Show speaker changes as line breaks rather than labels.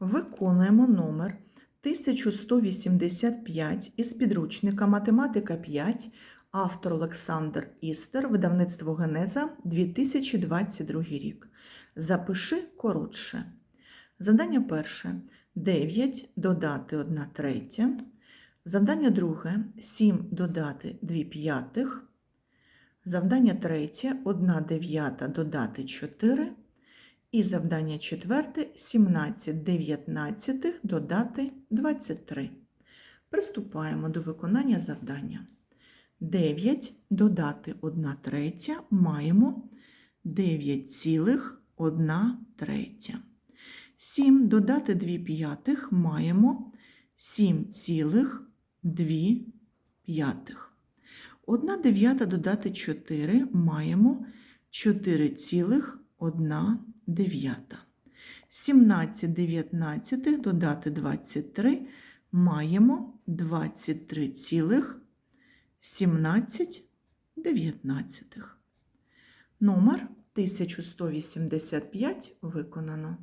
Виконуємо номер 1185 із підручника Математика 5, автор Олександр Істер, видавництво Генеза 2022 рік. Запиши коротше. Завдання перше 9 додати 1 третя. Завдання друге 7 додати 2 п'ятих. Завдання третє 1 дев'ята додати 4. І завдання четверте 17 дев'ятнадцятих додати 23. Приступаємо до виконання завдання. 9 додати 1 третя маємо 9,1 третя. 7 додати 2 п'ятих маємо 7,2 п'ятих. 1 дев'ята додати 4 маємо 4,1 дев'ята. 17 дев'ятнадцятих додати 23 маємо 23,17 дев'ятнадцятих. Номер 1185 виконано.